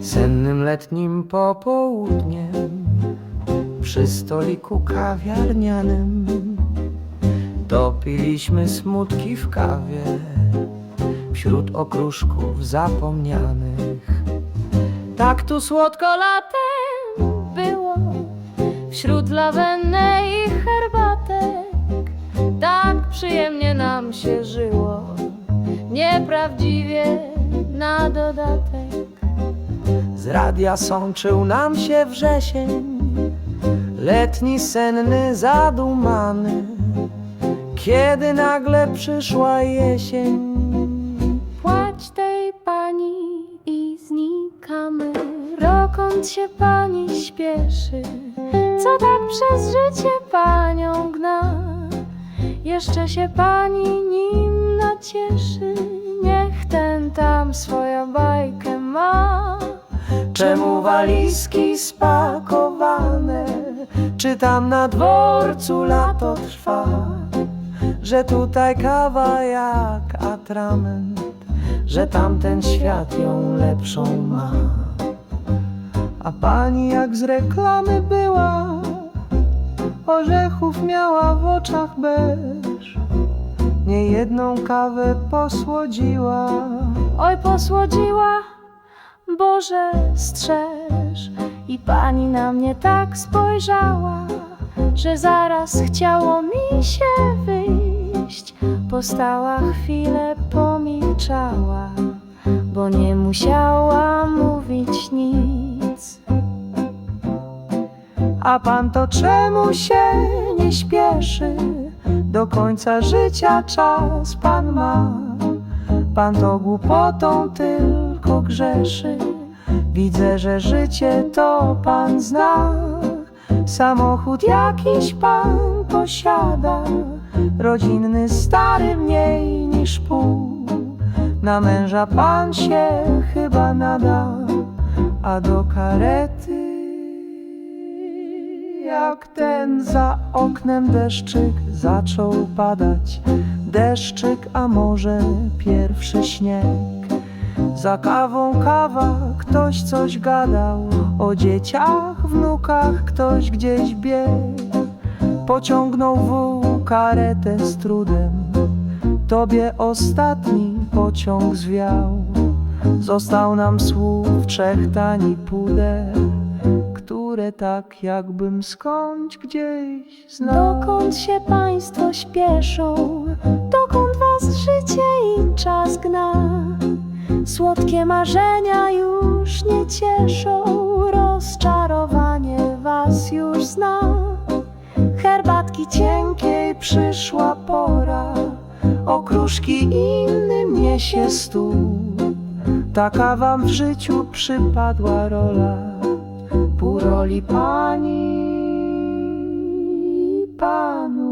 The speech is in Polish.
Sennym letnim popołudniem przy stoliku kawiarnianym dopiliśmy smutki w kawie wśród okruszków zapomnianych. Tak tu słodko latem było wśród lawennej herbaty. Nam się żyło, nieprawdziwie na dodatek. Z radia sączył nam się wrzesień, letni senny zadumany, kiedy nagle przyszła jesień. Płać tej pani i znikamy. Dokąd się pani śpieszy? Co tak przez życie panią gna? Jeszcze się pani nim nacieszy. Niech ten tam swoją bajkę ma. Czemu walizki spakowane? Czy tam na dworcu lato trwa? Że tutaj kawa jak atrament, że tamten świat ją lepszą ma. A pani jak z reklamy była, orzechów miała w oczach beż. Niejedną kawę posłodziła. Oj, posłodziła, Boże, strzeż. I pani na mnie tak spojrzała, że zaraz chciało mi się wyjść. Postała chwilę, pomilczała, bo nie musiała mówić nic. A pan to czemu się nie śpieszy? Do końca życia czas pan ma. Pan to głupotą tylko grzeszy. Widzę, że życie to pan zna. Samochód jakiś pan posiada. Rodzinny stary mniej niż pół. Na męża pan się chyba nada, a do karety jak ten za oknem deszczyk zaczął padać. Deszczyk, a może pierwszy śnieg. Za kawą kawa ktoś coś gadał, o dzieciach, wnukach ktoś gdzieś biegł. Pociągnął wół karetę z trudem, tobie ostatni pociąg zwiał. Został nam słów trzech tani pudeł, które tak jakbym skądś gdzieś znał. Dokąd się państwo śpieszą? Dokąd was życie i czas gna? Słodkie marzenia już nie cieszą, rozczarowanie was już zna. Herbatki cienkiej przyszła pora, okruszki innym niesie stół. Taka wam w życiu przypadła rola, woli Pani i Panu.